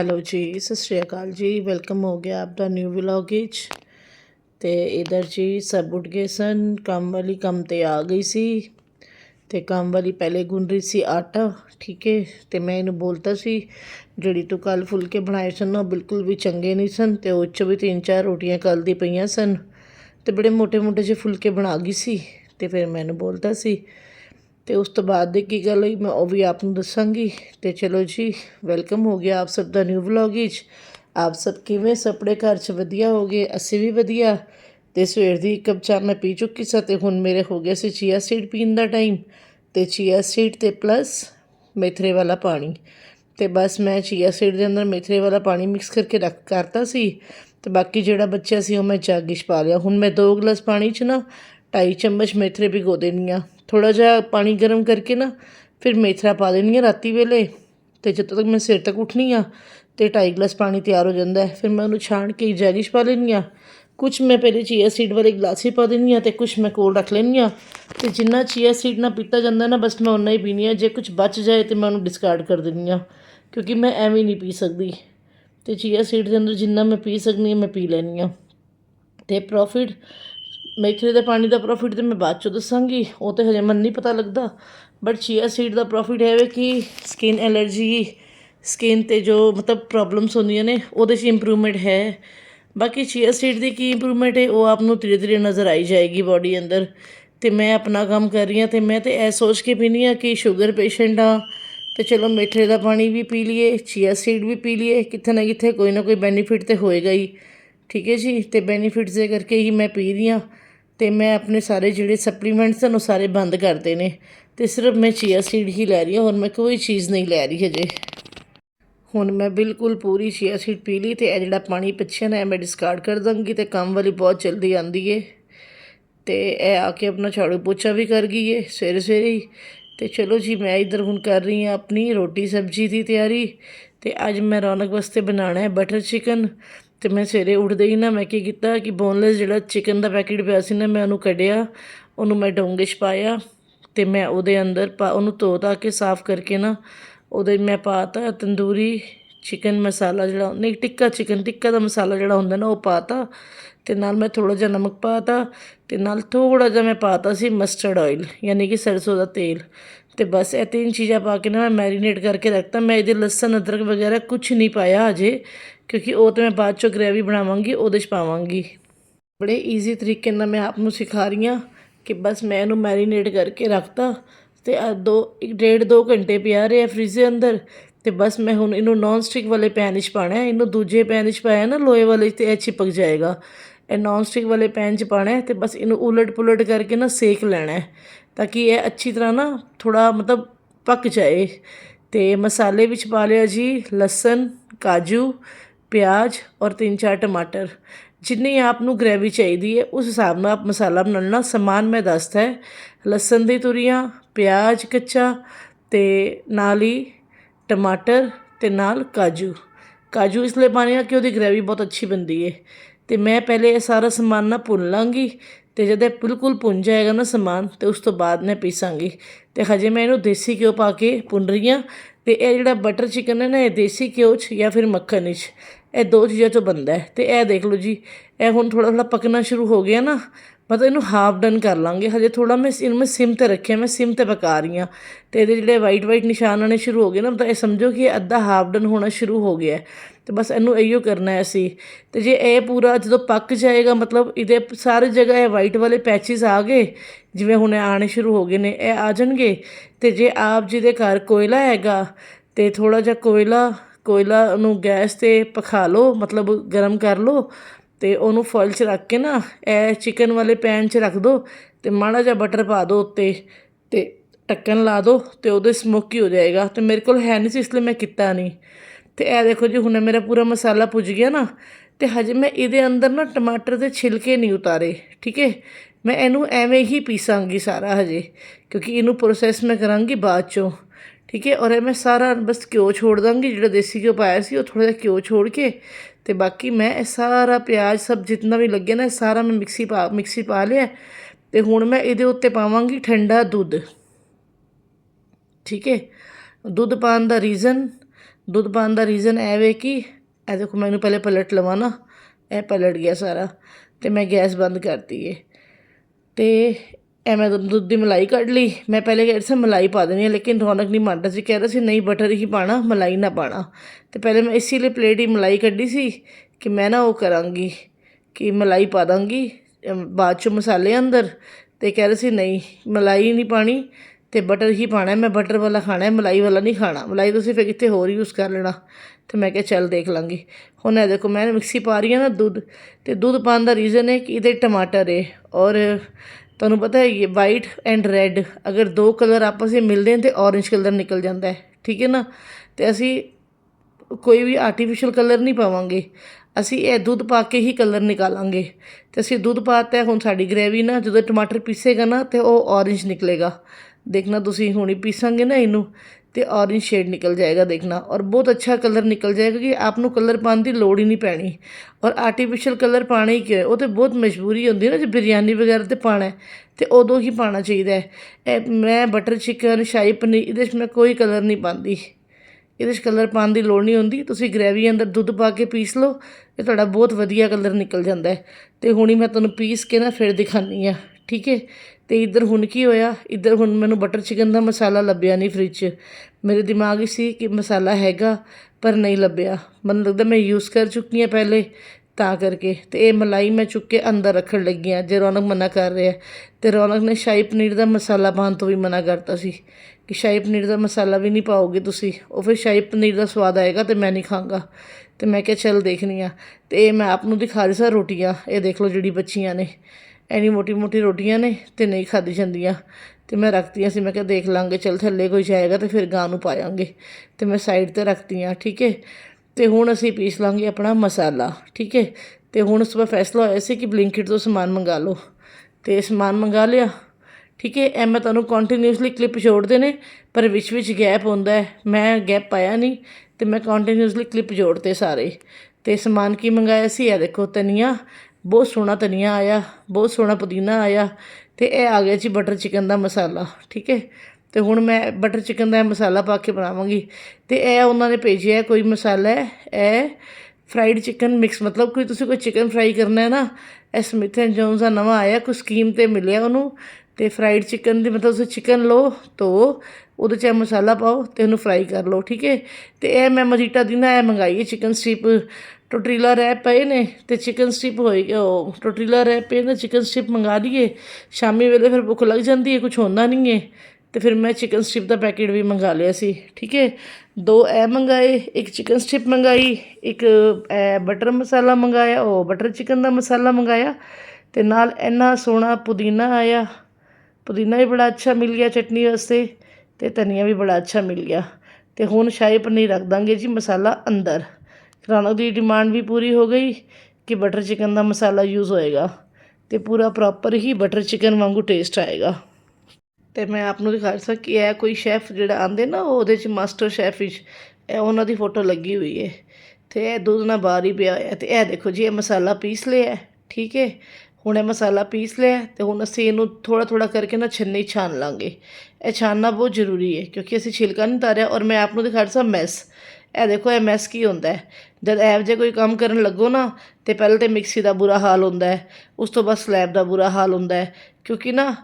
Hello ਜੀ, ਸਤਿ ਸ਼੍ਰੀ ਅਕਾਲ ਜੀ, ਵੈਲਕਮ ਹੋ ਗਿਆ ਆਪਦਾ ਨਿਊ ਵਲੌਗ ਵਿੱਚ। ਤੇ ਇਧਰ ਜੀ ਸਭ ਉੱਠ ਗਏ ਸਨ, ਕੰਮ ਵਾਲੀ ਕੰਮ ਤੇ ਆ ਗਈ ਸੀ। ਤੇ ਕੰਮ ਵਾਲੀ ਪਹਿਲੇ ਗੁੰਨ ਰਹੀ ਸੀ ਆਟਾ, ਠੀਕ ਹੈ, ਤੇ ਮੈਂ ਇਹਨੂੰ ਬੋਲਤਾ ਸੀ, ਜਿਹੜੀ ਤੂੰ ਕੱਲ ਫੁਲਕੇ ਬਣਾਏ ਸਨ ਉਹ ਬਿਲਕੁਲ ਵੀ ਚੰਗੇ ਨਹੀਂ ਸਨ, ਤੇ ਉਹ ਚ ਵੀ ਤਿੰਨ ਚਾਰ ਰੋਟੀਆਂ ਕੱਲ ਦੀ ਪਈਆਂ ਸਨ। ਤੇ ਬੜੇ ਮੋٹے ਮੋٹے ਜਿਹੇ ਫੁਲਕੇ ਬਣਾ ਗਈ ਸੀ, ਤੇ ਫਿਰ ਮੈਂ ਇਹਨੂੰ ਬੋਲਤਾ ਸੀ ਤੇ ਉਸ ਤੋਂ ਬਾਅਦ ਦੀ ਕੀ ਗੱਲ ਹੋਈ, ਮੈਂ ਉਹ ਵੀ ਆਪ ਨੂੰ ਦੱਸਾਂਗੀ। ਤੇ ਚਲੋ ਜੀ ਵੈਲਕਮ ਹੋ ਗਿਆ ਆਪ ਸਭ ਦਾ ਨਿਊ ਵਲੌਗ ਵਿੱਚ। ਆਪ ਸਭ ਕਿਵੇਂ ਸਪੜੇ ਘਰ 'ਚ ਵਧੀਆ ਹੋਗੇ ਅਸੀਂ ਵੀ ਵਧੀਆ। ਤੇ ਸਵੇਰ ਦੀ ਇੱਕ ਕੱਪ ਚਾਹ ਮੈਂ ਪੀ ਚੁੱਕੀ ਸਾਂ ਤੇ ਹੁਣ ਮੇਰੇ ਹੋ ਗਿਆ ਸੀ ਚੀਆ ਸੀਡ ਪੀਣ ਦਾ ਟਾਈਮ ਤੇ ਚੀਆ ਸੀਡ ਤੇ ਪਲੱਸ ਮੇਥਰੇ ਵਾਲਾ ਪਾਣੀ। ਤੇ ਬਸ ਮੈਂ ਚੀਆ ਸੀਡ ਦੇ ਅੰਦਰ ਮੇਥਰੇ ਵਾਲਾ ਪਾਣੀ ਮਿਕਸ ਕਰਕੇ ਰੱਖ ਕਰਤਾ ਸੀ। ਤੇ ਬਾਕੀ ਜਿਹੜਾ ਬੱਚਾ ਸੀ ਉਹ ਮੈਂ ਜੱਗ ਪਾ ਲਿਆ। ਹੁਣ ਮੈਂ ਦੋ ਗਲਾਸ ਪਾਣੀ 'ਚ ਨਾ ਢਾਈ ਚਮਚ ਮੇਥਰੇ ਭਿਗੋ ਦੇਣੀ ਆ। ਥੋੜਾ ਜਿਹਾ ਪਾਣੀ ਗਰਮ ਕਰਕੇ ਨਾ, ਫਿਰ ਮੇਥਰਾ ਪਾ ਦੇਣੀ ਆ ਰਾਤੀ ਵੇਲੇ। ਤੇ ਜਦੋਂ ਤੱਕ ਮੈਂ ਸਿਰ ਤੱਕ ਉੱਠਣੀ ਆ, ਤੇ ਢਾਈ ਗਲਾਸ ਪਾਣੀ ਤਿਆਰ ਹੋ ਜਾਂਦਾ ਹੈ। ਫਿਰ ਮੈਂ ਉਹਨੂੰ ਛਾਣ ਕੇ ਜੈਗਿਸ਼ ਪਾ ਲੈਂਦੀ ਆ। ਕੁਝ ਮੈਂ ਪਹਿਲੇ ਚੀਆ ਸੀਡ ਵਾਲੇ ਗਲਾਸ ਹੀ ਪਾ ਦਿੰਦੀ ਆ ਤੇ ਕੁਝ ਮੈਂ ਕੋਲ ਰੱਖ ਲੈਂਦੀ ਆ। ਤੇ ਜਿੰਨਾ ਚੀਆ ਸੀਡ ਨਾਲ ਪੀਤਾ ਜਾਂਦਾ ਨਾ, ਬਸ ਮੈਂ ਉਨਾ ਹੀ ਪੀਣੀ ਆ। ਜੇ ਕੁਝ ਬਚ ਜਾਏ ਤੇ ਮੈਂ ਉਹਨੂੰ ਡਿਸਕਾਰਡ ਕਰ ਦਿੰਦੀ ਆ। ਕਿਉਂਕਿ ਮੈਂ ਐਵੇਂ ਨਹੀਂ ਪੀ ਸਕਦੀ। ਤੇ ਚੀਆ ਸੀਡ ਦੇ ਅੰਦਰ ਜਿੰਨਾ ਮੈਂ ਪੀ ਸਕਦੀ ਹਾਂ ਮੈਂ ਪੀ ਲੈਂਦੀ ਆ। ਤੇ ਪ੍ਰੋਫਿਟ ਮੇਥਰੇ ਦੇ ਪਾਣੀ ਦਾ ਪ੍ਰੋਫਿਟ ਤੇ ਮੈਂ ਬਾਅਦ ਚੋਂ ਦੱਸਾਂਗੀ, ਉਹ ਤੇ ਹਜੇ ਮੈਨੂੰ ਨਹੀਂ ਪਤਾ ਲੱਗਦਾ। ਬਟ ਚੀਆ ਸੀਡ ਦਾ ਪ੍ਰੋਫਿਟ ਹੈ ਵੇ ਕਿ ਸਕਿਨ ਐਲਰਜੀ ਸਕਿਨ ਤੇ ਜੋ ਮਤਲਬ ਪ੍ਰੋਬਲਮਸ ਹੁੰਦੀਆਂ ਨੇ, ਉਹਦੇ 'ਚ ਇੰਪਰੂਵਮੈਂਟ ਹੈ। ਬਾਕੀ ਚੀਆ ਸੀਡ ਦੀ ਕੀ ਇੰਪਰੂਵਮੈਂਟ ਹੈ, ਉਹ ਆਪ ਨੂੰ ਧੀਰੇ ਧੀਰੇ ਨਜ਼ਰ ਆਈ ਜਾਏਗੀ ਬਾਡੀ ਅੰਦਰ। ਤੇ ਮੈਂ ਆਪਣਾ ਕੰਮ ਕਰ ਰਹੀ ਹਾਂ ਤੇ ਮੈਂ ਤੇ ਇਹ ਸੋਚ ਕੇ ਪੀਨੀ ਆ ਕਿ ਸ਼ੂਗਰ ਪੇਸ਼ੈਂਟ ਆ ਤੇ ਚਲੋ ਮੇਥਰੇ ਦਾ ਪਾਣੀ ਵੀ ਪੀ ਲਈਏ ਚੀਆ ਸੀਡ ਵੀ ਪੀ ਲਈਏ ਕਿਤੇ ਨਾ ਕਿਤੇ ਕੋਈ ਨਾ ਕੋਈ ਬੈਨੀਫਿਟ ਤੇ ਹੋਏਗਾ ਹੀ। ਠੀਕ ਹੈ ਜੀ? ਤੇ ਬੈਨੀਫਿਟਸ ਦੇ ਕਰਕੇ ਹੀ ਮੈਂ ਪੀ ਰਹੀ ਹਾਂ। ਤੇ ਮੈਂ ਆਪਣੇ ਸਾਰੇ ਜਿਹੜੇ ਸਪਲੀਮੈਂਟਸ ਹਨ, ਉਹ ਸਾਰੇ ਬੰਦ ਕਰਤੇ ਨੇ। ਤੇ ਸਿਰਫ ਮੈਂ ਚੀਆ ਸੀਡ ਹੀ ਲੈ ਰਹੀ ਹਾਂ, ਹੋਰ ਮੈਂ ਕੋਈ ਚੀਜ਼ ਨਹੀਂ ਲੈ ਰਹੀ ਹਜੇ। ਹੁਣ ਮੈਂ ਬਿਲਕੁਲ ਪੂਰੀ ਚੀਆ ਸੀਡ ਪੀ ਲਈ ਤੇ ਇਹ ਜਿਹੜਾ ਪਾਣੀ ਪਿੱਛੇ ਨਾ, ਇਹ ਮੈਂ ਡਿਸਕਾਰਡ ਕਰ ਦਾਂਗੀ ਤੇ ਕੰਮ ਵਾਲੀ ਬਹੁਤ ਜਲਦੀ ਆਂਦੀ ਏ। ਤੇ ਇਹ ਆ ਕੇ ਆਪਣਾ ਝਾੜੂ ਪੋਚਾ ਵੀ ਕਰ ਗਈ ਏ, ਸਵੇਰੇ ਸਵੇਰੇ ਹੀ। ਤੇ ਚਲੋ ਜੀ, ਮੈਂ ਇਧਰ ਹੁਣ ਕਰ ਰਹੀ ਹਾਂ ਆਪਣੀ ਰੋਟੀ ਸਬਜ਼ੀ ਦੀ ਤਿਆਰੀ। ਤੇ ਅੱਜ ਮੈਂ ਰੌਣਕ ਵਾਸਤੇ ਬਣਾਉਣਾ ਹੈ ਬਟਰ ਚਿਕਨ ਅਤੇ ਮੈਂ ਸਵੇਰੇ ਉੱਠਦੇ ਹੀ ਨਾ ਮੈਂ ਕੀ ਕੀਤਾ ਕਿ ਬੋਨਲੈਸ ਜਿਹੜਾ ਚਿਕਨ ਦਾ ਪੈਕੇਟ ਪਿਆ ਸੀ ਨਾ ਮੈਂ ਉਹਨੂੰ ਕੱਢਿਆ, ਉਹਨੂੰ ਮੈਂ ਡੋਂਗੇ 'ਚ ਪਾਇਆ ਅਤੇ ਮੈਂ ਉਹਦੇ ਅੰਦਰ ਪਾ, ਉਹਨੂੰ ਧੋ ਧਾ ਕੇ ਸਾਫ਼ ਕਰਕੇ ਨਾ ਉਹਦੇ ਮੈਂ ਪਾਤਾ ਤੰਦੂਰੀ ਚਿਕਨ ਮਸਾਲਾ ਜਿਹੜਾ, ਨਹੀਂ ਟਿੱਕਾ ਚਿਕਨ ਟਿੱਕਾ ਦਾ ਮਸਾਲਾ ਜਿਹੜਾ ਹੁੰਦਾ ਨਾ ਉਹ ਪਾਤਾ ਤੇ ਨਾਲ ਮੈਂ ਥੋੜਾ ਜਿਹਾ ਨਮਕ ਪਾਤਾ ਤੇ ਨਾਲ ਥੋੜਾ ਜਿਹਾ ਮੈਂ ਪਾਤਾ ਸੀ ਮਸਟਰਡ ਆਇਲ ਯਾਨੀ ਕਿ ਸਰਸੋਂ ਦਾ ਤੇਲ ਤੇ ਬਸ ਇਹ ਤਿੰਨ ਚੀਜ਼ਾਂ ਪਾ ਕੇ ਨਾ ਮੈਂ ਮੈਰੀਨੇਟ ਕਰਕੇ ਰੱਖਤਾ। ਮੈਂ ਇਹਦੇ ਲਸਣ, ਅਦਰਕ ਵਗੈਰਾ ਕੁਝ ਨਹੀਂ ਪਾਇਆ ਅਜੇ ਕਿਉਂਕਿ ਉਹ ਤੇ ਮੈਂ ਬਾਅਦ ਚੋਂ ਗ੍ਰੇਵੀ ਬਣਾਵਾਂਗੀ, ਉਹਦੇ 'ਚ ਪਾਵਾਂਗੀ। ਬੜੇ ਈਜ਼ੀ ਤਰੀਕੇ ਨਾਲ ਮੈਂ ਆਪ ਨੂੰ ਸਿਖਾ ਰਹੀ ਹਾਂ ਕਿ ਬਸ ਮੈਂ ਇਹਨੂੰ ਮੈਰੀਨੇਟ ਕਰਕੇ ਰੱਖਤਾ ਤੇ ਦੋ, ਇੱਕ ਡੇਢ ਦੋ ਘੰਟੇ ਪਿਆ ਰਿਹਾ ਫ੍ਰਿਜ ਦੇ ਅੰਦਰ ਤੇ ਬਸ ਮੈਂ ਹੁਣ ਇਹਨੂੰ ਨੌਨ ਸਟਿਕ ਵਾਲੇ ਪੈਨ ਵਿੱਚ ਪਾਣਾ ਹੈ। ਇਹਨੂੰ ਦੂਜੇ ਪੈਨ ਵਿੱਚ ਪਾਇਆ ਨਾ ਲੋਹੇ ਵਾਲੇ 'ਚ ਤੇ ਇਹ ਚਿਪਕ ਜਾਏਗਾ। ਇਹ ਨੌਨ ਸਟਿਕ ਵਾਲੇ ਪੈਨ 'ਚ ਪਾਣਾ ਹੈ ਤੇ ਬਸ ਇਹਨੂੰ ਉਲਟ ਪੁਲਟ ਕਰਕੇ ਨਾ ਸੇਕ ਲੈਣਾ ਹੈ। ਤਾਂ ਕਿ ਇਹ ਅੱਛੀ ਤਰ੍ਹਾਂ ਨਾ ਥੋੜਾ ਮਤਲਬ ਪੱਕ ਜਾਏ। ਤੇ ਮਸਾਲੇ ਵਿੱਚ ਪਾ ਲਿਆ ਜੀ ਲਸਣ, ਕਾਜੂ, ਪਿਆਜ਼ ਔਰ ਤਿੰਨ ਚਾਰ ਟਮਾਟਰ। ਜਿੰਨੀ ਆਪ ਨੂੰ ਗ੍ਰੇਵੀ ਚਾਹੀਦੀ ਹੈ, ਉਸ ਹਿਸਾਬ ਨਾਲ ਆਪ ਮਸਾਲਾ ਬਣਾਉਣਾ ਸਮਾਨ ਮੈਂ ਦੱਸਦਾ ਹੈ। ਲਸਣ ਦੀ ਤੁਰੀਆਂ, ਪਿਆਜ਼ ਕੱਚਾ ਤੇ ਨਾਲ ਹੀ ਟਮਾਟਰ ਤੇ ਨਾਲ ਕਾਜੂ। ਕਾਜੂ ਇਸ ਲਈ ਪਾਣੇ ਆ ਕਿ ਉਹਦੀ ਗ੍ਰੇਵੀ ਬਹੁਤ ਅੱਛੀ ਬਣਦੀ ਹੈ। ਤੇ ਮੈਂ ਪਹਿਲੇ ਇਹ ਸਾਰਾ ਸਮਾਨ ਨਾ ਭੁੰਨ ਲਾਂਗੀ ਤੇ ਜਦ ਇਹ ਬਿਲਕੁਲ ਭੁੰਨ ਜਾਏਗਾ ਨਾ ਸਮਾਨ, ਤੇ ਉਸ ਤੋਂ ਬਾਅਦ ਮੈਂ ਪੀਸਾਂਗੀ। ਤੇ ਹਜੇ ਮੈਂ ਇਹਨੂੰ ਦੇਸੀ ਘਿਓ ਪਾ ਕੇ ਭੁੰਨ ਰਹੀ ਹਾਂ। ਤੇ ਇਹ ਜਿਹੜਾ ਬਟਰ ਚਿਕਨ ਹੈ ਨਾ, ਇਹ ਦੇਸੀ ਘਿਓ 'ਚ ਜਾਂ ਫਿਰ ਮੱਖਣ 'ਚ, ਇਹ ਦੋ ਚੀਜ਼ਾਂ 'ਚੋਂ ਬਣਦਾ ਹੈ। ਤੇ ਇਹ ਦੇਖ ਲਓ ਜੀ, ਇਹ ਹੁਣ ਥੋੜਾ ਥੋੜਾ ਪਕਣਾ ਸ਼ੁਰੂ ਹੋ ਗਿਆ ਨਾ, ਮਤਲਬ ਇਹਨੂੰ ਹਾਫ ਡਨ ਕਰ ਲਾਂਗੇ। ਹਜੇ ਥੋੜਾ ਮੈਂ ਇਹਨੂੰ ਮੈਂ ਸਿਮ ਤੇ ਰੱਖਿਆ, ਮੈਂ ਸਿਮ ਤੇ ਪਕਾ ਰਹੀ ਹਾਂ। ਤੇ ਇਹਦੇ ਜਿਹੜੇ ਵਾਈਟ ਵਾਈਟ ਨਿਸ਼ਾਨ ਆਣੇ ਸ਼ੁਰੂ ਹੋ ਗਏ ਨਾ ਤਾਂ ਇਹ ਸਮਝੋ ਕਿ ਇਹ ਅੱਧਾ ਹਾਫ ਡਨ ਹੋਣਾ ਸ਼ੁਰੂ ਹੋ ਗਿਆ ਤੇ ਬਸ ਇਹਨੂੰ ਇਹੀਓ ਕਰਨਾ ਹੈ ਅਸੀਂ। ਤੇ ਜੇ ਇਹ ਪੂਰਾ ਜਦੋਂ ਪੱਕ ਜਾਏਗਾ, ਮਤਲਬ ਇਹਦੇ ਸਾਰੇ ਜਗ੍ਹਾ ਇਹ ਵਾਈਟ ਵਾਲੇ ਪੈਚਸ ਆ ਗਏ, ਜਿਵੇਂ ਹੁਣ ਇਹ ਆਣੇ ਸ਼ੁਰੂ ਹੋ ਗਏ ਨੇ, ਇਹ ਆ ਜਾਣਗੇ। ਤੇ ਜੇ ਆਪ ਜੀ ਦੇ ਘਰ ਕੋਇਲਾ ਹੈਗਾ, ਤੇ ਥੋੜਾ ਜਿਹਾ ਕੋਇਲਾ ਕੋਇਲਾ ਨੂੰ ਗੈਸ ਤੇ ਪਖਾ ਲਓ, ਮਤਲਬ ਗਰਮ ਕਰ ਲਓ, ਤੇ ਉਹਨੂੰ ਫੋਇਲ 'ਚ ਰੱਖ ਕੇ ਨਾ, ਇਹ ਚਿਕਨ ਵਾਲੇ ਪੈਨ 'ਚ ਰੱਖ ਦਿਓ ਤੇ ਮਾੜਾ ਜਿਹਾ ਬਟਰ ਪਾ ਦਿਓ ਉੱਤੇ, ਤੇ ਢੱਕਣ ਲਾ ਦਿਓ ਤੇ ਉਹਦੇ ਸਮੋਕੀ ਹੋ ਜਾਏਗਾ। ਤੇ ਮੇਰੇ ਕੋਲ ਹੈ ਨਹੀਂ ਸੀ, ਇਸ ਲਈ ਮੈਂ ਕੀਤਾ ਨਹੀਂ। ਤੇ ਇਹ ਦੇਖੋ ਜੀ, ਹੁਣ ਮੇਰਾ ਪੂਰਾ ਮਸਾਲਾ ਪੁੱਜ ਗਿਆ ਨਾ। ਤੇ ਹਜੇ ਮੈਂ ਇਹਦੇ ਅੰਦਰ ਨਾ ਟਮਾਟਰ ਦੇ ਛਿਲਕੇ ਨਹੀਂ ਉਤਾਰੇ, ਠੀਕ ਹੈ? ਮੈਂ ਇਹਨੂੰ ਐਵੇਂ ਹੀ ਪੀਸਾਂਗੀ ਸਾਰਾ ਹਜੇ, ਕਿਉਂਕਿ ਇਹਨੂੰ ਪ੍ਰੋਸੈਸ ਮੈਂ ਕਰਾਂਗੀ ਬਾਅਦ ਚੋਂ, ਠੀਕ ਹੈ? ਔਰ ਇਹ ਮੈਂ ਸਾਰਾ ਬਸ ਘਿਓ ਛੋੜ ਦਾਂਗੀ, ਜਿਹੜਾ ਦੇਸੀ ਘਿਓ ਪਾਇਆ ਸੀ, ਉਹ ਥੋੜਾ ਜਿਹਾ ਘਿਓ ਛੋੜ ਕੇ ਤੇ ਬਾਕੀ ਮੈਂ ਇਹ ਸਾਰਾ ਪਿਆਜ਼ ਸਭ ਜਿੰਨਾ ਵੀ ਲੱਗਿਆ ਨਾ, ਇਹ ਸਾਰਾ ਮੈਂ ਮਿਕਸੀ ਪਾ ਮਿਕਸੀ ਪਾ ਲਿਆ। ਤੇ ਹੁਣ ਮੈਂ ਇਹਦੇ ਉੱਤੇ ਪਾਵਾਂਗੀ ਠੰਡਾ ਦੁੱਧ, ਠੀਕ ਹੈ? ਦੁੱਧ ਪਾਉਣ ਦਾ ਰੀਜ਼ਨ ਦੁੱਧ ਪਾਉਣ ਦਾ ਰੀਜ਼ਨ ਇਹ ਵੇ ਕਿ ਇਹ ਦੇਖੋ ਮੈਨੂੰ ਪਹਿਲੇ ਪਲਟ ਲਵਾਂ ਨਾ, ਇਹ ਪਲਟ ਗਿਆ ਸਾਰਾ ਤੇ ਮੈਂ ਗੈਸ ਬੰਦ ਕਰਤੀ ਏ। ਤੇ ਇਹ ਮੈਂ ਦੁੱਧ ਦੀ ਮਲਾਈ ਕੱਢ ਲਈ। ਮੈਂ ਪਹਿਲੇ ਕਹਿ ਰਹੀ ਸੀ ਮਲਾਈ ਪਾ ਦੇਣੀ ਹੈ, ਲੇਕਿਨ ਰੌਣਕ ਨਹੀਂ ਮੰਨਦਾ ਸੀ। ਕਹਿ ਰਿਹਾ ਸੀ, ਨਹੀਂ ਬਟਰ ਹੀ ਪਾਣਾ ਮਲਾਈ ਨਾ ਪਾਣਾ ਤੇ ਪਹਿਲੇ ਮੈਂ ਇਸੇ ਲਈ ਪਲੇਟ ਹੀ ਮਲਾਈ ਕੱਢੀ ਸੀ ਕਿ ਮੈਂ ਨਾ ਉਹ ਕਰਾਂਗੀ, ਕਿ ਮਲਾਈ ਪਾ ਦਾਂਗੀ ਬਾਅਦ ਚ ਮਸਾਲੇ ਅੰਦਰ। ਤੇ ਕਹਿ ਰਹੇ ਸੀ, ਨਹੀਂ, ਮਲਾਈ ਨਹੀਂ ਪਾਣੀ ਤੇ ਬਟਰ ਹੀ ਪਾਣਾ ਮੈਂ ਬਟਰ ਵਾਲਾ ਖਾਣਾ ਹੈ ਮਲਾਈ ਵਾਲਾ ਨਹੀਂ ਖਾਣਾ। ਮਲਾਈ ਤੁਸੀਂ ਫਿਰ ਕਿਤੇ ਹੋਰ ਯੂਜ਼ ਕਰ ਲੈਣਾ? ਤੇ ਮੈਂ ਕਿਹਾ ਚੱਲ ਦੇਖ ਲਾਂਗੀ। ਹੁਣ ਇਹ ਦੇਖੋ ਮੈਂ ਮਿਕਸੀ ਪਾ ਰਹੀ ਹਾਂ ਨਾ ਦੁੱਧ ਤੇ ਦੁੱਧ ਪਾਉਣ ਦਾ ਰੀਜ਼ਨ ਹੈ ਕਿ ਇਹਦੇ ਟਮਾਟਰ ਹੈ ਔਰ ਤੁਹਾਨੂੰ ਪਤਾ ਹੈ ਇਹ ਵਾਈਟ ਐਂਡ ਰੈੱਡ ਅਗਰ ਦੋ ਕਲਰ ਆਪਸ ਵਿੱਚ ਮਿਲਦੇ ਨੇ ਤੇ ਔਰੇਂਜ ਕਲਰ ਨਿਕਲ ਜਾਂਦਾ ਹੈ। ਠੀਕ ਹੈ ਨਾ? ਤੇ ਅਸੀਂ ਕੋਈ ਵੀ ਆਰਟੀਫੀਸ਼ੀਅਲ ਕਲਰ ਨਹੀਂ ਪਾਵਾਂਗੇ। ਅਸੀਂ ਇਹ ਦੁੱਧ ਪਾ ਕੇ ਹੀ ਕਲਰ ਨਿਕਾਲਾਂਗੇ। ਤੇ ਅਸੀਂ ਦੁੱਧ ਪਾਤਾ ਹੈ, ਹੁਣ ਸਾਡੀ ਗ੍ਰੇਵੀ ਨਾ ਜਦੋਂ ਟਮਾਟਰ ਪੀਸੇਗਾ ਨਾ ਤੇ ਉਹ ਔਰੇਂਜ ਨਿਕਲੇਗਾ। ਦੇਖਣਾ ਤੁਸੀਂ ਹੁਣੀ ਪੀਸਾਂਗੇ ਨਾ ਇਹਨੂੰ ਤੇ ਔਰੇਂਜ ਸ਼ੇਡ ਨਿਕਲ ਜਾਏਗਾ ਦੇਖਣਾ ਔਰ ਬਹੁਤ ਅੱਛਾ ਕਲਰ ਨਿਕਲ ਜਾਏਗਾ ਕਿ ਆਪ ਨੂੰ ਕਲਰ ਪਾਉਣ ਦੀ ਲੋੜ ਹੀ ਨਹੀਂ ਪੈਣੀ ਔਰ ਆਰਟੀਫੀਸ਼ੀਅਲ ਕਲਰ ਪਾਣਾ ਹੀ ਕਿਉਂ ਉਹ ਤੇ ਬਹੁਤ ਮਜਬੂਰੀ ਹੁੰਦੀ ਹੈ ਨਾ ਜੇ ਬਿਰਿਆਨੀ ਵਗੈਰਾ ਤੇ ਪਾਣਾ ਹੈ, ਤੇ ਉਦੋਂ ਹੀ ਪਾਣਾ ਚਾਹੀਦਾ ਹੈ। ਇਹ ਮੈਂ ਬਟਰ ਚਿਕਨ ਸ਼ਾਹੀ ਪਨੀਰ ਇਹਦੇ 'ਚ ਮੈਂ ਕੋਈ ਕਲਰ ਨਹੀਂ ਪਾਉਂਦੀ। ਇਹਦੇ 'ਚ ਕਲਰ ਪਾਉਣ ਦੀ ਲੋੜ ਨਹੀਂ ਹੁੰਦੀ, ਤੁਸੀਂ ਗ੍ਰੇਵੀ ਅੰਦਰ ਦੁੱਧ ਪਾ ਕੇ ਪੀਸ ਲਓ, ਇਹ ਤੁਹਾਡਾ ਬਹੁਤ ਵਧੀਆ ਕਲਰ ਨਿਕਲ ਜਾਂਦਾ ਹੈ। ਤੇ ਹੁਣੀ ਮੈਂ ਤੁਹਾਨੂੰ ਪੀਸ ਕੇ ਨਾ ਫਿਰ ਦਿਖਾਨੀ ਆ ਠੀਕ ਹੈ? ਤੇ ਇੱਧਰ ਹੁਣ ਕੀ ਹੋਇਆ? ਇੱਧਰ ਹੁਣ ਮੈਨੂੰ ਬਟਰ ਚਿਕਨ ਦਾ ਮਸਾਲਾ ਲੱਭਿਆ ਨਹੀਂ ਫ੍ਰਿਜ 'ਚ। ਮੇਰੇ ਦਿਮਾਗ ਵਿੱਚ ਸੀ ਕਿ ਮਸਾਲਾ ਹੈਗਾ, ਪਰ ਨਹੀਂ ਲੱਭਿਆ। ਮੈਨੂੰ ਲੱਗਦਾ ਮੈਂ ਯੂਜ਼ ਕਰ ਚੁੱਕੀ ਹਾਂ ਪਹਿਲੇ ਤਾਂ ਕਰਕੇ ਤੇ ਇਹ ਮਲਾਈ ਮੈਂ ਚੁੱਕ ਕੇ ਅੰਦਰ ਰੱਖਣ ਲੱਗੀ ਹਾਂ, ਜੇ ਰੌਣਕ ਮਨਾ ਕਰ ਰਿਹਾ ਤੇ ਰੌਣਕ ਨੇ ਸ਼ਾਹੀ ਪਨੀਰ ਦਾ ਮਸਾਲਾ ਪਾਉਣ ਤੋਂ ਵੀ ਮਨਾ ਕਰਤਾ ਸੀ ਕਿ ਸ਼ਾਹੀ ਪਨੀਰ ਦਾ ਮਸਾਲਾ ਵੀ ਨਹੀਂ ਪਾਓਗੇ ਤੁਸੀਂ। ਉਹ ਫਿਰ ਸ਼ਾਹੀ ਪਨੀਰ ਦਾ ਸਵਾਦ ਆਏਗਾ ਤੇ ਮੈਂ ਨਹੀਂ ਖਾਂਗਾ। ਤੇ ਮੈਂ ਕਿਹਾ ਚੱਲ ਦੇਖਣੀ ਆ ਤੇ ਇਹ ਮੈਂ ਆਪ ਨੂੰ ਦਿਖਾ ਰਹੀ ਸਾਂ ਰੋਟੀਆਂ। ਇਹ ਦੇਖ ਲਓ ਜਿਹੜੀ ਬੱਚੀਆਂ ਨੇ। ਐਨੀ ਮੋਟੀ ਮੋਟੀ ਰੋਟੀਆਂ ਨੇ ਤੇ ਨਹੀਂ ਖਾਦੀ ਜਾਂਦੀਆਂ। ਤੇ ਮੈਂ ਰੱਖਤੀਆਂ ਸੀ, ਮੈਂ ਕਿਹਾ ਦੇਖ ਲਾਂਗੇ, ਚੱਲ ਥੱਲੇ ਕੋਈ ਜਾਏਗਾ ਤੇ ਫਿਰ ਗਾਂ ਨੂੰ ਪਾਵਾਂਗੇ। ਤੇ ਮੈਂ ਸਾਈਡ ਤੇ ਰੱਖਤੀਆਂ, ਠੀਕ ਹੈ? ਤੇ ਹੁਣ ਅਸੀਂ ਪੀਸ ਲਾਂਗੇ ਆਪਣਾ ਮਸਾਲਾ, ਠੀਕ ਹੈ? ਤੇ ਹੁਣ ਉਸ ਫੈਸਲਾ ਹੋਇਆ ਸੀ ਕਿ ਬਲਿੰਕਿਟ ਤੋਂ ਸਮਾਨ ਮੰਗਾ ਲਓ। ਤੇ ਸਮਾਨ ਮੰਗਾ ਲਿਆ, ਠੀਕ ਹੈ? ਇਹ ਮੈਂ ਤੁਹਾਨੂੰ ਕੰਟੀਨਿਊਸਲੀ ਕਲਿੱਪ ਜੋੜਦੇ ਨੇ, ਪਰ ਵਿੱਚ ਵਿੱਚ ਗੈਪ ਹੁੰਦਾ ਹੈ। ਮੈਂ ਗੈਪ ਪਾਇਆ ਨਹੀਂ ਤੇ ਮੈਂ ਕੰਟੀਨਿਊਸਲੀ ਕਲਿੱਪ ਜੋੜਤੇ ਸਾਰੇ। ਤੇ ਸਮਾਨ ਕੀ ਮੰਗਾਇਆ ਸੀ? ਇਹ ਦੇਖੋ ਤਨੀਆ ਬਹੁਤ ਸੋਹਣਾ ਧਨੀਆ ਆਇਆ, ਬਹੁਤ ਸੋਹਣਾ ਪੁਦੀਨਾ ਆਇਆ ਤੇ ਇਹ ਆ ਗਿਆ ਜੀ ਬਟਰ ਚਿਕਨ ਦਾ ਮਸਾਲਾ, ਠੀਕ ਹੈ? ਤੇ ਹੁਣ ਮੈਂ ਬਟਰ ਚਿਕਨ ਦਾ ਇਹ ਮਸਾਲਾ ਪਾ ਕੇ ਬਣਾਵਾਂਗੀ ਤੇ ਇਹ ਉਹਨਾਂ ਨੇ ਭੇਜਿਆ ਕੋਈ ਮਸਾਲਾ ਹੈ, ਇਹ ਫਰਾਈਡ ਚਿਕਨ ਮਿਕਸ ਮਤਲਬ ਕੋਈ ਤੁਸੀਂ ਕੋਈ ਚਿਕਨ ਫਰਾਈ ਕਰਨਾ ਹੈ ਨਾ, ਇਹ ਸਮਿਥ ਐਂਡ ਜੋਨਸ ਦਾ ਨਵਾਂ ਆਇਆ, ਕੋਈ ਸਕੀਮ ਤੇ ਮਿਲਿਆ ਉਹਨੂੰ ਤੇ ਫਰਾਈਡ ਚਿਕਨ ਦੀ ਮਤਲਬ ਤੁਸੀਂ ਚਿਕਨ ਲਓ, ਧੋ, ਉਹਦੇ 'ਚ ਇਹ ਮਸਾਲਾ ਪਾਓ ਤੇ ਉਹਨੂੰ ਫਰਾਈ ਕਰ ਲਓ, ਠੀਕ ਹੈ? ਤੇ ਇਹ ਮੈਂ ਮਜੀਟਾ ਦੀ ਨਾ ਇਹ ਮੰਗਾਈ ਹੈ ਚਿਕਨ ਸਟ੍ਰਿਪ ਟੋਟਰੀਲਾ ਰਹਿ ਪਏ ਨੇ ਤੇ ਚਿਕਨ ਸਟਿਪ ਹੋਏਗਾ ਉਹ ਟੋਟਰੀਲਾ ਰਹਿ ਪਏ ਨੇ ਚਿਕਨ ਸਟਿਪ ਮੰਗਾ ਲਈਏ, ਸ਼ਾਮੀ ਵੇਲੇ ਫਿਰ ਭੁੱਖ ਲੱਗ ਜਾਂਦੀ ਹੈ ਕੁਝ ਹੁੰਦਾ ਨਹੀਂ ਹੈ, ਤੇ ਫਿਰ ਮੈਂ ਚਿਕਨ ਸਟਿਪ ਦਾ ਪੈਕੇਟ ਵੀ ਮੰਗਾ ਲਿਆ ਸੀ, ਠੀਕ ਹੈ? ਦੋ ਐ ਮੰਗਾਏ, ਇੱਕ ਚਿਕਨ ਸਟਿਪ ਮੰਗਾਈ, ਇੱਕ ਇਹ ਬਟਰ ਮਸਾਲਾ ਮੰਗਾਇਆ, ਉਹ ਬਟਰ ਚਿਕਨ ਦਾ ਮਸਾਲਾ ਮੰਗਾਇਆ, ਤੇ ਨਾਲ ਇੰਨਾ ਸੋਹਣਾ ਪੁਦੀਨਾ ਆਇਆ, ਪੁਦੀਨਾ ਵੀ ਬੜਾ ਅੱਛਾ ਮਿਲ ਗਿਆ ਚਟਨੀ ਵਾਸਤੇ, ਤੇ ਧਨੀਆ ਵੀ ਬੜਾ ਅੱਛਾ ਮਿਲ ਗਿਆ, ਤੇ ਹੁਣ ਸ਼ਾਹੀ ਪਨੀਰ ਰੱਖ ਦਾਂਗੇ ਜੀ ਮਸਾਲਾ ਅੰਦਰ। ਰਾਣੋ ਦੀ ਡਿਮਾਂਡ ਵੀ ਪੂਰੀ ਹੋ ਗਈ ਕਿ ਬਟਰ ਚਿਕਨ ਦਾ ਮਸਾਲਾ ਯੂਜ਼ ਹੋਏਗਾ ਤੇ ਪੂਰਾ ਪ੍ਰੋਪਰ ਹੀ ਬਟਰ ਚਿਕਨ ਵਾਂਗੂ ਟੇਸਟ ਆਏਗਾ। ਤੇ ਮੈਂ ਆਪ ਨੂੰ ਦਿਖਾ ਸਕਦਾ ਕਿ ਇਹ ਕੋਈ ਸ਼ੈਫ ਜਿਹੜਾ ਆਂਦੇ ਨਾ, ਉਹ ਉਹਦੇ ਚ ਮਾਸਟਰ ਸ਼ੈਫ ਵਿੱਚ, ਇਹ ਉਹਨਾਂ ਦੀ ਫੋਟੋ ਲੱਗੀ ਹੋਈ ਹੈ। ਤੇ ਇਹ ਦੁੱਧ ਨਾਲ ਬਾਹਰ ਹੀ ਪਿਆ ਹੋਇਆ। ਤੇ ਇਹ ਦੇਖੋ ਜੀ, ਇਹ ਮਸਾਲਾ ਪੀਸ ਲਿਆ ਠੀਕ ਹੈ? ਹੁਣ ਇਹ ਮਸਾਲਾ ਪੀਸ ਲਿਆ ਹੈ ਤੇ ਹੁਣ ਅਸੀਂ ਇਹਨੂੰ ਥੋੜਾ ਥੋੜਾ ਕਰਕੇ ਨਾ ਛੰਨੀ ਛਾਣ ਲਾਂਗੇ। ਇਹ ਛਾਨਣਾ ਬਹੁਤ ਜ਼ਰੂਰੀ ਹੈ, ਕਿਉਂਕਿ ਅਸੀਂ ਛਿਲਕਾ ਨਹੀਂ ਤਾਰਿਆ ਔਰ ਮੈਂ ਆਪ ਨੂੰ ਦਿਖਾ ਰਿਹਾ ਮੈਸ। ਇਹ ਦੇਖੋ, ਇਹ ਮੈਸ ਕੀ ਹੁੰਦਾ ਹੈ? ਜਦ ਇਹੋ ਜਿਹਾ ਕੋਈ ਕੰਮ ਕਰਨ ਲੱਗੋ ਨਾ, ਤੇ ਪਹਿਲਾਂ ਤੇ ਮਿਕਸੀ ਦਾ ਬੁਰਾ ਹਾਲ ਹੁੰਦਾ ਹੈ। ਉਸ ਤੋਂ ਬਾਅਦ ਸਲੈਬ ਦਾ ਬੁਰਾ ਹਾਲ ਹੁੰਦਾ ਹੈ। ਕਿਉਂਕਿ ਨਾ,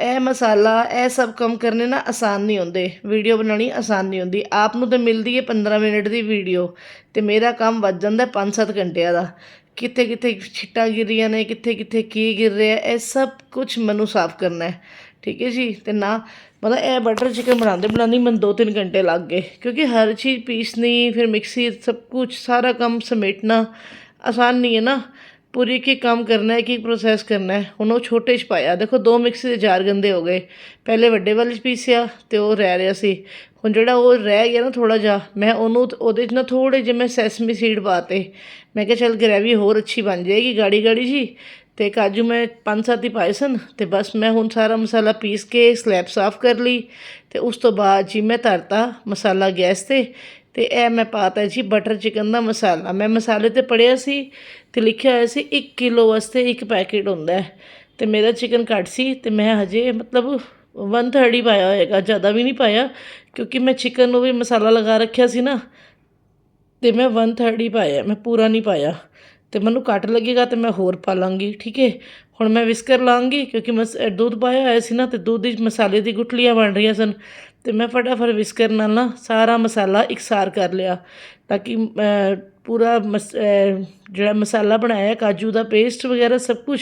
ਇਹ ਮਸਾਲਾ, ਇਹ ਸਭ ਕੰਮ ਕਰਨੇ ਨਾ ਆਸਾਨ ਨਹੀਂ ਹੁੰਦੇ। ਵੀਡੀਓ ਬਣਾਉਣੀ ਆਸਾਨ ਨਹੀਂ ਹੁੰਦੀ। ਆਪ ਨੂੰ ਤਾਂ ਮਿਲਦੀ ਹੈ 15 ਮਿੰਟ ਦੀ ਵੀਡੀਓ। ਤੇ ਮੇਰਾ ਕੰਮ ਵੱਜ ਜਾਂਦਾ 5-7 ਘੰਟਿਆਂ ਦਾ। ਕਿੱਥੇ ਕਿੱਥੇ ਛਿੱਟਾਂ ਗਿਰ ਰਹੀਆਂ ਨੇ ਕਿੱਥੇ ਕਿੱਥੇ ਕੀ ਗਿਰ ਰਿਹਾ, ਇਹ ਸਭ ਕੁਝ ਮੈਨੂੰ ਸਾਫ਼ ਕਰਨਾ ਹੈ। ਠੀਕ ਹੈ ਜੀ? ਤੇ ਨਾ ਮਤਲਬ ਇਹ ਬਟਰ ਚਿਕਨ ਬਣਾਉਂਦੇ ਬਣਾਉਂਦੇ ਮੈਨੂੰ 2-3 ਘੰਟੇ ਲੱਗ ਗਏ, ਕਿਉਂਕਿ ਹਰ ਚੀਜ਼ ਪੀਸਣੀ, ਫਿਰ ਮਿਕਸੀ ਸਭ ਕੁਝ ਸਾਰਾ ਕੰਮ ਸਮੇਟਣਾ ਆਸਾਨ ਨਹੀਂ ਹੈ ਨਾ। ਪੂਰੀ ਕੀ ਕੰਮ ਕਰਨਾ ਹੈ ਕੀ ਪ੍ਰੋਸੈਸ ਕਰਨਾ ਹੈ ਹੁਣ ਉਹ ਛੋਟੇ 'ਚ ਪਾਇਆ। ਦੇਖੋ, ਦੋ ਮਿਕਸੀ ਦੇ ਜਾਰ ਗੰਦੇ ਹੋ ਗਏ। ਪਹਿਲੇ ਵੱਡੇ ਵਾਲੇ 'ਚ ਪੀਸਿਆ ਤੇ ਉਹ ਰਹਿ ਰਿਹਾ ਸੀ। ਹੁਣ ਜਿਹੜਾ ਉਹ ਰਹਿ ਗਿਆ ਨਾ ਥੋੜਾ ਜਿਹਾ, ਮੈਂ ਉਹਨੂੰ, ਉਹਦੇ 'ਚ ਨਾ ਥੋੜੇ ਜਿਹੇ ਮੈਂ ਸੈਸਮੀ ਸੀਡ ਪਾਤੇ ਮੈਂ ਕਿਹਾ ਚੱਲ ਗ੍ਰੇਵੀ ਹੋਰ ਅੱਛੀ ਬਣ ਜਾਏਗੀ ਗਾੜੀ ਗਾੜੀ ਜੀ। ਤੇ ਕਾਜੂ ਮੈਂ ਪੰਜ ਸੱਤ ਹੀ ਪਾਏ ਸਨ ਤੇ ਬਸ ਮੈਂ ਹੁਣ ਸਾਰਾ ਮਸਾਲਾ ਪੀਸ ਕੇ ਸਲੈਬ ਸਾਫ਼ ਕਰ ਲਈ ਤੇ ਉਸ ਤੋਂ ਬਾਅਦ ਜੀ ਮੈਂ ਧਰਤਾ ਮਸਾਲਾ ਗੈਸ ਤੇ ਤੇ ਇਹ ਮੈਂ ਪਾਤਾ ਜੀ ਬਟਰ ਚਿਕਨ ਦਾ ਮਸਾਲਾ। ਮੈਂ ਮਸਾਲੇ ਤੇ ਪੜਿਆ ਸੀ ਤੇ ਲਿਖਿਆ ਹੋਇਆ ਸੀ 1 ਕਿਲੋ ਵਾਸਤੇ ਇੱਕ ਪੈਕੇਟ ਹੁੰਦਾ ਹੈ ਤੇ ਮੇਰਾ ਚਿਕਨ ਘੱਟ ਸੀ ਤੇ ਮੈਂ ਹਜੇ ਮਤਲਬ 130 ਪਾਇਆ ਹੋਏਗਾ, ਜ਼ਿਆਦਾ ਵੀ ਨਹੀਂ ਪਾਇਆ ਕਿਉਂਕਿ ਮੈਂ ਚਿਕਨ ਨੂੰ ਵੀ ਮਸਾਲਾ ਲਗਾ ਰੱਖਿਆ ਸੀ ਨਾ ਤੇ ਮੈਂ 130 ਪਾਇਆ, ਮੈਂ ਪੂਰਾ ਨਹੀਂ ਪਾਇਆ। ਤੇ ਮੈਨੂੰ ਘੱਟ ਲੱਗੇਗਾ ਤੇ ਮੈਂ ਹੋਰ ਪਾ ਲਾਂਗੀ, ਠੀਕ ਹੈ? ਹੁਣ ਮੈਂ ਵਿਸਕਰ ਲਾਂਗੀ ਕਿਉਂਕਿ ਮਸ ਦੁੱਧ ਪਾਇਆ ਹੋਇਆ ਸੀ ਨਾ ਤੇ ਦੁੱਧ ਵਿੱਚ ਮਸਾਲੇ ਦੀ ਗੁਟਲੀਆਂ ਬਣ ਰਹੀਆਂ ਸਨ। ਤੇ ਮੈਂ ਫਟਾਫਟ ਵਿਸਕਰ ਨਾਲ ਨਾ ਸਾਰਾ ਮਸਾਲਾ ਇਕਸਾਰ ਕਰ ਲਿਆ ਤਾਂ ਕਿ ਪੂਰਾ ਮਸ ਜਿਹੜਾ ਮਸਾਲਾ ਬਣਾਇਆ, ਕਾਜੂ ਦਾ ਪੇਸਟ ਵਗੈਰਾ ਸਭ ਕੁਝ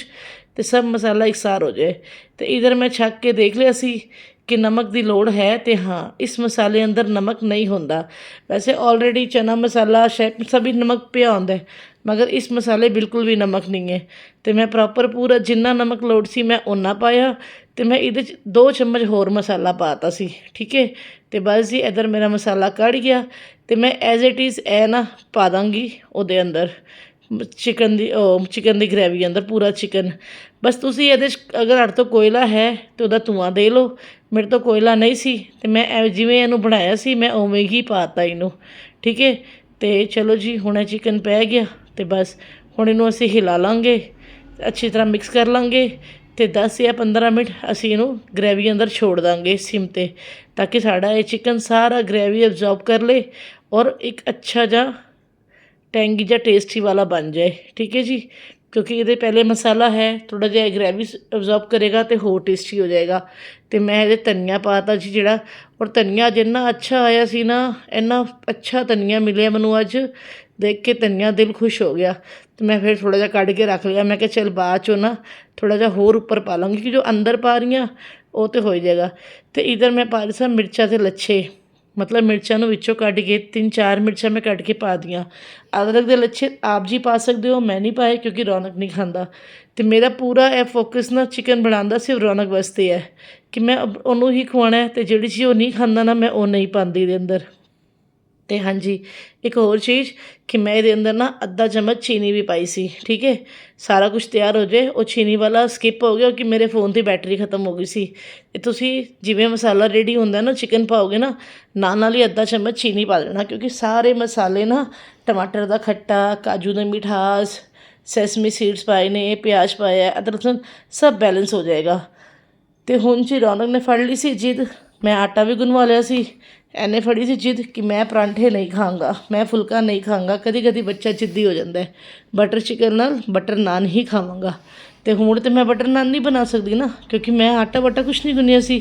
ਤੇ ਸਭ ਮਸਾਲਾ ਇਕਸਾਰ ਹੋ ਜਾਏ। ਤੇ ਇਧਰ ਮੈਂ ਛੱਕ ਕੇ ਦੇਖ ਲਿਆ ਸੀ ਕਿ ਨਮਕ ਦੀ ਲੋੜ ਹੈ ਤੇ ਹਾਂ, ਇਸ ਮਸਾਲੇ ਅੰਦਰ ਨਮਕ ਨਹੀਂ ਹੁੰਦਾ। ਵੈਸੇ ਆਲਰੇਡੀ ਚਨਾ ਮਸਾਲਾ ਸ਼ਾਇਦ ਸਭੀ ਨਮਕ ਪਿਆ ਹੁੰਦਾ ਮਗਰ ਇਸ ਮਸਾਲੇ ਬਿਲਕੁਲ ਵੀ ਨਮਕ ਨਹੀਂ ਹੈ। ਅਤੇ ਮੈਂ ਪ੍ਰੋਪਰ ਪੂਰਾ ਜਿੰਨਾ ਨਮਕ ਲੋੜ ਸੀ ਮੈਂ ਓਨਾ ਪਾਇਆ ਅਤੇ ਮੈਂ ਇਹਦੇ ਚ ਦੋ ਚਮਚ ਹੋਰ ਮਸਾਲਾ ਪਾਤਾ ਸੀ, ਠੀਕ ਹੈ? ਅਤੇ ਬਸ ਜੀ ਇੱਧਰ ਮੇਰਾ ਮਸਾਲਾ ਕੜ ਗਿਆ ਅਤੇ ਮੈਂ ਐਜ਼ ਇਟ ਇਜ਼ ਇਹ ਨਾ ਪਾ ਦਾਂਗੀ ਉਹਦੇ ਅੰਦਰ। ਚਿਕਨ ਦੀ, ਉਹ ਚਿਕਨ ਦੀ ਗ੍ਰੇਵੀ ਅੰਦਰ ਪੂਰਾ ਚਿਕਨ। ਬਸ ਤੁਸੀਂ ਇਹਦੇ 'ਚ ਅਗਰ ਤੁਹਾਡੇ ਤੋਂ ਕੋਇਲਾ ਹੈ ਤੇ ਉਹਦਾ ਧੂਆਂ ਦੇ ਲਓ। ਮੇਰੇ ਤੋਂ ਕੋਇਲਾ ਨਹੀਂ ਸੀ ਤੇ ਮੈਂ ਐਵੇਂ ਜਿਵੇਂ ਇਹਨੂੰ ਬਣਾਇਆ ਸੀ ਮੈਂ ਉਵੇਂ ਹੀ ਪਾਤਾ ਇਹਨੂੰ, ਠੀਕ ਹੈ? ਤੇ ਚਲੋ ਜੀ ਹੁਣ ਇਹ ਚਿਕਨ ਪੈ ਗਿਆ। ਅਤੇ ਬਸ ਹੁਣ ਇਹਨੂੰ ਅਸੀਂ ਹਿਲਾ ਲਾਂਗੇ, ਅੱਛੀ ਤਰ੍ਹਾਂ ਮਿਕਸ ਕਰ ਲਾਂਗੇ ਅਤੇ ਦਸ ਜਾਂ 15 ਮਿੰਟ ਅਸੀਂ ਇਹਨੂੰ ਗ੍ਰੇਵੀ ਅੰਦਰ ਛੋੜ ਦਾਂਗੇ ਸਿਮ ਤੇ, ਤਾਂ ਕਿ ਸਾਡਾ ਇਹ ਚਿਕਨ ਸਾਰਾ ਗ੍ਰੇਵੀ ਅਬਜੋਰਬ ਕਰ ਲਏ ਔਰ ਇੱਕ ਅੱਛਾ ਜਿਹਾ ਟੈਂਗੀ ਜਾਂ ਟੇਸਟੀ ਵਾਲਾ ਬਣ ਜਾਏ, ਠੀਕ ਹੈ ਜੀ? ਕਿਉਂਕਿ ਇਹਦੇ ਪਹਿਲੇ ਮਸਾਲਾ ਹੈ ਥੋੜਾ ਜਿਹਾ ਗ੍ਰੇਵੀ ਅਬਜ਼ੌਰਬ ਕਰੇਗਾ ਤੇ ਹੋਰ ਟੇਸਟੀ ਹੋ ਜਾਏਗਾ। ਤੇ ਮੈਂ ਇਹਦੇ ਧਨੀਆ ਪਾਤਾ ਜੀ ਜਿਹੜਾ, ਔਰ ਧਨੀਆ ਜਿੰਨਾ ਅੱਛਾ ਆਇਆ ਸੀ ਨਾ, ਇੰਨਾ ਅੱਛਾ ਧਨੀਆ ਮਿਲਿਆ ਮੈਨੂੰ ਅੱਜ। ਦੇਖ ਕੇ ਧਨੀਆ ਦਿਲ ਖੁਸ਼ ਹੋ ਗਿਆ। ਤੇ ਮੈਂ ਫਿਰ ਥੋੜਾ ਜਿਹਾ ਕੱਢ ਕੇ ਰੱਖ ਲਿਆ। ਮੈਂ ਕਿਹਾ ਚਲ ਬਾਅਦ ਚੋਂ ਨਾ ਥੋੜਾ ਜਿਹਾ ਹੋਰ ਉੱਪਰ ਪਾ ਲਾਂਗੀ ਕਿ ਜੋ ਅੰਦਰ ਪਾ ਰਹੀਆਂ, ਉਹ ਤੇ ਹੋ ਜਾਏਗਾ। ਤੇ ਇਧਰ ਮੈਂ ਪਾ ਰਹੀ ਸਾਂ ਮਿਰਚਾਂ ਤੇ ਲੱਛੇ। ਮਤਲਬ ਮਿਰਚਾਂ ਨੂੰ ਵਿੱਚੋਂ ਕੱਢ ਕੇ ਤਿੰਨ ਚਾਰ ਮਿਰਚਾਂ ਮੈਂ ਕੱਢ ਕੇ ਪਾ ਦੀਆਂ। ਅਦਰਕ ਦੇ ਲੱਛੇ ਆਪ ਜੀ ਪਾ ਸਕਦੇ ਹੋ, ਮੈਂ ਨਹੀਂ ਪਾਏ ਕਿਉਂਕਿ ਰੌਣਕ ਨਹੀਂ ਖਾਂਦਾ। ਤੇ ਮੇਰਾ ਪੂਰਾ ਇਹ ਫੋਕਸ ਨਾ ਚਿਕਨ ਬਣਾਉਂਦਾ ਸਿਰਫ ਰੌਣਕ ਵਾਸਤੇ ਹੈ ਕਿ ਮੈਂ ਉਹਨੂੰ ਹੀ ਖਵਾਉਣਾ ਹੈ ਤੇ ਜਿਹੜੀ ਚੀਜ਼ ਉਹ ਨਹੀਂ ਖਾਂਦਾ ਨਾ ਮੈਂ ਉਹ ਨਹੀਂ ਪਾਉਂਦੀ ਇਹਦੇ ਅੰਦਰ। ਅਤੇ ਹਾਂਜੀ, ਇੱਕ ਹੋਰ ਚੀਜ਼ ਕਿ ਮੈਂ ਇਹਦੇ ਅੰਦਰ ਨਾ ਅੱਧਾ ਚਮਚ ਚੀਨੀ ਵੀ ਪਾਈ ਸੀ, ਠੀਕ ਹੈ? ਸਾਰਾ ਕੁਛ ਤਿਆਰ ਹੋ ਜਾਏ, ਉਹ ਚੀਨੀ ਵਾਲਾ ਸਕਿਪ ਹੋ ਗਿਆ ਕਿ ਮੇਰੇ ਫੋਨ ਦੀ ਬੈਟਰੀ ਖਤਮ ਹੋ ਗਈ ਸੀ। ਅਤੇ ਤੁਸੀਂ ਜਿਵੇਂ ਮਸਾਲਾ ਰੈਡੀ ਹੁੰਦਾ ਨਾ ਚਿਕਨ ਪਾਓਗੇ ਨਾ, ਨਾਲ ਨਾਲ ਹੀ ਅੱਧਾ ਚਮਚ ਚੀਨੀ ਪਾ ਦੇਣਾ ਕਿਉਂਕਿ ਸਾਰੇ ਮਸਾਲੇ ਨਾ ਟਮਾਟਰ ਦਾ ਖੱਟਾ, ਕਾਜੂ ਦਾ ਮਿਠਾਸ ਸੈਸਮੀ ਸੀਡਸ ਪਾਏ ਨੇ, ਪਿਆਜ਼ ਪਾਇਆ, ਅਦਰਕ ਸਭ ਬੈਲੈਂਸ ਹੋ ਜਾਏਗਾ। ਤੇ ਹੁਣ ਜੀ ਰੌਣਕ ਨੇ ਫੜ ਲਈ ਸੀ, ਜਿੱਦ ਮੈਂ ਆਟਾ ਵੀ ਗੁੰਨਵਾ ਲਿਆ ਸੀ ਐਨੇ ਫੜੀ ਸੀ ਜਿੱਦ ਕਿ ਮੈਂ ਪਰਾਂਠੇ ਨਹੀਂ ਖਾਂਗਾ, ਮੈਂ ਫੁਲਕਾ ਨਹੀਂ ਖਾਂਗਾ ਕਦੀ ਕਦੀ ਬੱਚਾ ਜਿੱਦੀ ਹੋ ਜਾਂਦਾ ਬਟਰ ਚਿਕਨ ਨਾਲ ਬਟਰ ਨਾਨ ਹੀ ਖਾਵਾਂਗਾ। ਤੇ ਹੁਣ ਤੇ ਮੈਂ ਬਟਰ ਨਾਨ ਨਹੀਂ ਬਣਾ ਸਕਦੀ ਨਾ, ਕਿਉਂਕਿ ਮੈਂ ਆਟਾ ਵਟਾ ਕੁਛ ਨਹੀਂ ਗੁੰਨਿਆ ਸੀ।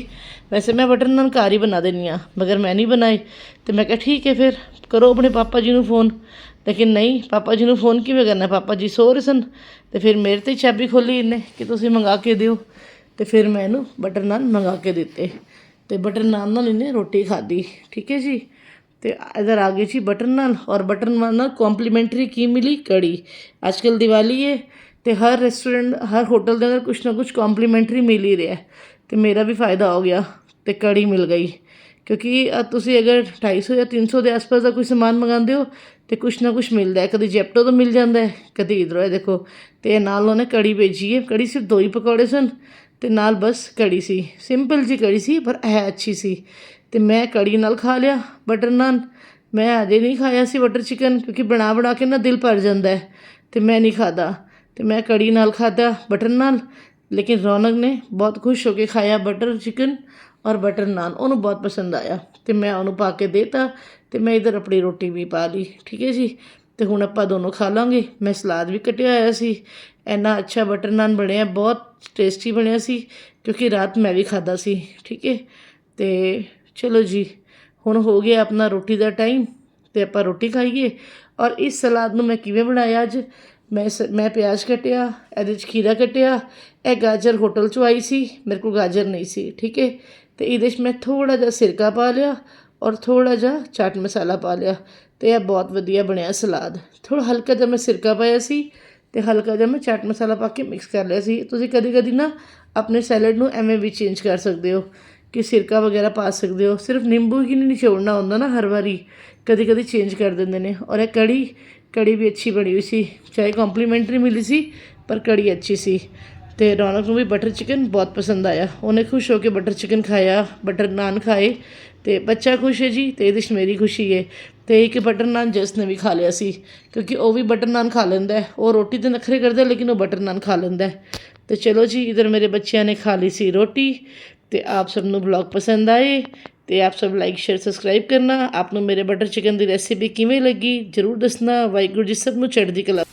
ਵੈਸੇ ਮੈਂ ਬਟਰ ਨਾਨ ਘਰ ਹੀ ਬਣਾ ਦਿੰਦੀ ਆ ਮਗਰ ਮੈਂ ਨਹੀਂ ਬਣਾਏ। ਤੇ ਮੈਂ ਕਿਹਾ ਠੀਕ ਹੈ ਫਿਰ, ਕਰੋ ਆਪਣੇ ਪਾਪਾ ਜੀ ਨੂੰ ਫੋਨ ਲੇਕਿਨ ਨਹੀਂ, ਪਾਪਾ ਜੀ ਨੂੰ ਫੋਨ ਕਿਵੇਂ ਕਰਨਾ, ਪਾਪਾ ਜੀ ਸੋ ਰਹੇ ਸਨ। ਤੇ ਫਿਰ ਮੇਰੇ ਤੇ ਚਾਬੀ ਖੋਲੀ ਇਹਨੇ ਕਿ ਤੁਸੀਂ ਮੰਗਾ ਕੇ ਦਿਓ। ਤੇ ਫਿਰ ਮੈਂ ਇਹਨੂੰ ਬਟਰ ਨਾਨ ਮੰਗਾ ਕੇ ਦਿੱਤੇ। ਤੇ ਬਟਰ ਨਾਨ ਨਾਲ ਇਹਨੇ ਰੋਟੀ ਖਾਧੀ, ਠੀਕ ਹੈ ਜੀ? ਤੇ ਇਧਰ ਆ ਗਈ ਜੀ ਬਟਰ ਨਾਨ ਔਰ ਬਟਰ ਨਾਨ ਨਾਲ ਕੰਪਲੀਮੈਂਟਰੀ ਕੀ ਮਿਲੀ? ਕੜੀ। ਅੱਜ ਕੱਲ ਦੀਵਾਲੀ ਹੈ ਤੇ ਹਰ ਰੈਸਟੋਰੈਂਟ ਹਰ ਹੋਟਲ ਦੇ ਅੰਦਰ ਕੁਛ ਨਾ ਕੁਛ ਕੰਪਲੀਮੈਂਟਰੀ ਮਿਲ ਹੀ ਰਿਹਾ। ਹੈ। ਤੇ ਮੇਰਾ ਵੀ ਫਾਇਦਾ ਹੋ ਗਿਆ ਤੇ ਕੜੀ ਮਿਲ ਗਈ। ਕਿਉਂਕਿ ਤੁਸੀਂ ਅਗਰ 250 ਜਾਂ 300 ਦੇ ਆਸ-ਪਾਸ ਦਾ ਕੋਈ ਸਮਾਨ ਮੰਗਾਉਂਦੇ ਹੋ ਤੇ ਕੁਛ ਨਾ ਕੁਛ ਮਿਲਦਾ ਹੈ। ਕਦੀ ਜੈਪਟੋ ਤੋਂ ਮਿਲ ਜਾਂਦਾ ਹੈ, ਕਦੀ ਇਧਰੋਂ ਹੈ ਦੇਖੋ। ਤੇ ਨਾਲ ਉਹਨੇ ਕੜੀ ਭੇਜੀ ਹੈ। ਕੜੀ ਸਿਰਫ ਦੋ ਹੀ ਪਕੌੜੇ ਸਨ ਤੇ ਨਾਲ ਬਸ ਕੜੀ ਸੀ। ਸਿੰਪਲ ਜੀ ਕੜੀ ਸੀ, ਪਰ ਹੈ ਅੱਛੀ ਸੀ। ਤੇ ਮੈਂ ਕੜੀ ਨਾਲ ਖਾ ਲਿਆ ਬਟਰ ਨਾਨ ਮੈਂ ਅਜੇ ਨਹੀਂ ਖਾਇਆ ਸੀ ਬਟਰ ਚਿਕਨ ਕਿਉਂਕਿ ਬਣਾ ਬਣਾ ਕੇ ਨਾ ਦਿਲ ਭਰ ਜਾਂਦਾ ਹੈ, ਤੇ ਮੈਂ ਨਹੀਂ ਖਾਦਾ ਤੇ ਮੈਂ ਕੜੀ ਨਾਲ ਖਾਦਾ ਬਟਰ ਨਾਲ ਲੇਕਿਨ ਰੌਣਕ ਨੇ ਬਹੁਤ ਖੁਸ਼ ਹੋ ਕੇ ਖਾਇਆ ਬਟਰ ਚਿਕਨ ਔਰ ਬਟਰ ਨਾਨ ਉਹਨੂੰ ਬਹੁਤ ਪਸੰਦ ਆਇਆ ਤੇ ਮੈਂ ਉਹਨੂੰ ਪਾ ਕੇ ਦੇਤਾ ਤੇ ਮੈਂ ਇਧਰ ਆਪਣੀ ਰੋਟੀ ਵੀ ਪਾ ਲਈ। ਠੀਕ ਹੈ ਜੀ? ਤੇ ਹੁਣ ਆਪਾਂ ਦੋਨੋਂ ਖਾ ਲਾਂਗੇ। ਮੈਂ ਸਲਾਦ ਵੀ ਕੱਟਿਆ ਹੋਇਆ ਸੀ। ਇੰਨਾ ਅੱਛਾ ਬਟਰ ਨਾਨ ਬਣਿਆ, ਬਹੁਤ ਟੇਸਟੀ ਬਣਿਆ ਸੀ, ਕਿਉਂਕਿ ਰਾਤ ਮੈਂ ਵੀ ਖਾਦਾ ਸੀ, ਠੀਕ ਹੈ? ਤੇ ਚਲੋ ਜੀ, ਹੁਣ ਹੋ ਗਿਆ ਆਪਣਾ ਰੋਟੀ ਦਾ ਟਾਈਮ ਤੇ ਆਪਾਂ ਰੋਟੀ ਖਾਈਏ। ਔਰ ਇਸ ਸਲਾਦ ਨੂੰ ਮੈਂ ਕਿਵੇਂ ਬਣਾਇਆ ਅੱਜ? ਮੈਂ ਸ- ਮੈਂ ਪਿਆਜ਼ ਕੱਟਿਆ, ਇਹਦੇ 'ਚ ਖੀਰਾ ਕੱਟਿਆ, ਇਹ ਗਾਜਰ ਹੋਟਲ 'ਚੋਂ ਆਈ ਸੀ, ਮੇਰੇ ਕੋਲ ਗਾਜਰ ਨਹੀਂ ਸੀ, ਠੀਕ ਹੈ? ਤੇ ਇਹਦੇ 'ਚ ਮੈਂ ਥੋੜਾ ਜਿਹਾ ਸਿਰਕਾ ਪਾ ਲਿਆ ਔਰ ਥੋੜਾ ਜਿਹਾ ਚਾਟ ਮਸਾਲਾ ਪਾ ਲਿਆ। ਤੇ ਇਹ ਬਹੁਤ ਵਧੀਆ ਬਣਿਆ ਸਲਾਦ। ਥੋੜਾ ਹਲਕਾ ਜਿਹਾ ਮੈਂ ਸਿਰਕਾ ਪਾਇਆ ਸੀ ਤੇ ਹਲਕਾ ਜਿਹਾ ਮੈਂ ਚਾਟ ਮਸਾਲਾ ਪਾ ਕੇ ਮਿਕਸ ਕਰ ਲਿਆ ਸੀ। ਤੁਸੀਂ ਕਦੀ ਕਦੀ ਨਾ ਆਪਣੇ ਸੈਲਡ ਨੂੰ ਐਵੇਂ ਵੀ ਚੇਂਜ ਕਰ ਸਕਦੇ ਹੋ ਕਿ ਸਿਰਕਾ ਵਗੈਰਾ ਪਾ ਸਕਦੇ ਹੋ। ਸਿਰਫ ਨਿੰਬੂ ਹੀ ਨਹੀਂ ਨਿਚੋੜਨਾ ਹੁੰਦਾ ਨਾ ਹਰ ਵਾਰੀ। ਕਦੀ ਕਦੀ ਚੇਂਜ ਕਰ ਦਿੰਦੇ ਨੇ ਔਰ ਇਹ ਕੜੀ ਕੜੀ ਵੀ ਅੱਛੀ ਬਣੀ ਹੋਈ ਸੀ। ਚਾਹੇ ਕੰਪਲੀਮੈਂਟਰੀ ਮਿਲੀ ਸੀ, ਪਰ ਕੜੀ ਅੱਛੀ ਸੀ। ਤੇ ਰੌਣਕ ਨੂੰ ਵੀ ਬਟਰ ਚਿਕਨ ਬਹੁਤ ਪਸੰਦ ਆਇਆ। ਉਹਨੇ ਖੁਸ਼ ਹੋ ਕੇ ਬਟਰ ਚਿਕਨ ਖਾਇਆ ਬਟਰ ਨਾਨ ਖਾਏ, ਤੇ ਬੱਚਾ ਖੁਸ਼ ਹੈ ਜੀ ਤੇ ਇਹਦੇ 'ਚ ਮੇਰੀ ਖੁਸ਼ੀ ਹੈ। ਤੇ ਇੱਕ ਬਟਰ ਨਾਨ ਜਸ ਨੇ ਵੀ ਖਾ ਲਿਆ ਸੀ, ਕਿਉਂਕਿ ਉਹ ਵੀ ਬਟਰ ਨਾਨ ਖਾ ਲੈਂਦਾ ਹੈ। ਉਹ ਰੋਟੀ ਤੇ ਨਖਰੇ ਕਰਦਾ ਲੇਕਿਨ ਉਹ ਬਟਰ ਨਾਨ ਖਾ ਲੈਂਦਾ ਹੈ। ਤੇ ਚਲੋ ਜੀ, ਇਧਰ ਮੇਰੇ ਬੱਚਿਆਂ ਨੇ ਖਾ ਲਈ ਸੀ ਰੋਟੀ, ਤੇ ਆਪ ਸਭ ਨੂੰ ਬਲੌਗ ਪਸੰਦ ਆਏ, ਤੇ ਆਪ ਸਭ ਲਾਈਕ ਸ਼ੇਅਰ ਸਬਸਕ੍ਰਾਈਬ ਕਰਨਾ। ਆਪ ਨੂੰ ਮੇਰੇ ਬਟਰ ਚਿਕਨ ਦੀ ਰੈਸਿਪੀ ਕਿਵੇਂ ਲੱਗੀ, ਜਰੂਰ ਦੱਸਣਾ। ਵਾਹਿਗੁਰੂ ਜੀ ਸਭ ਨੂੰ ਚੜ੍ਹਦੀ ਕਲਾ।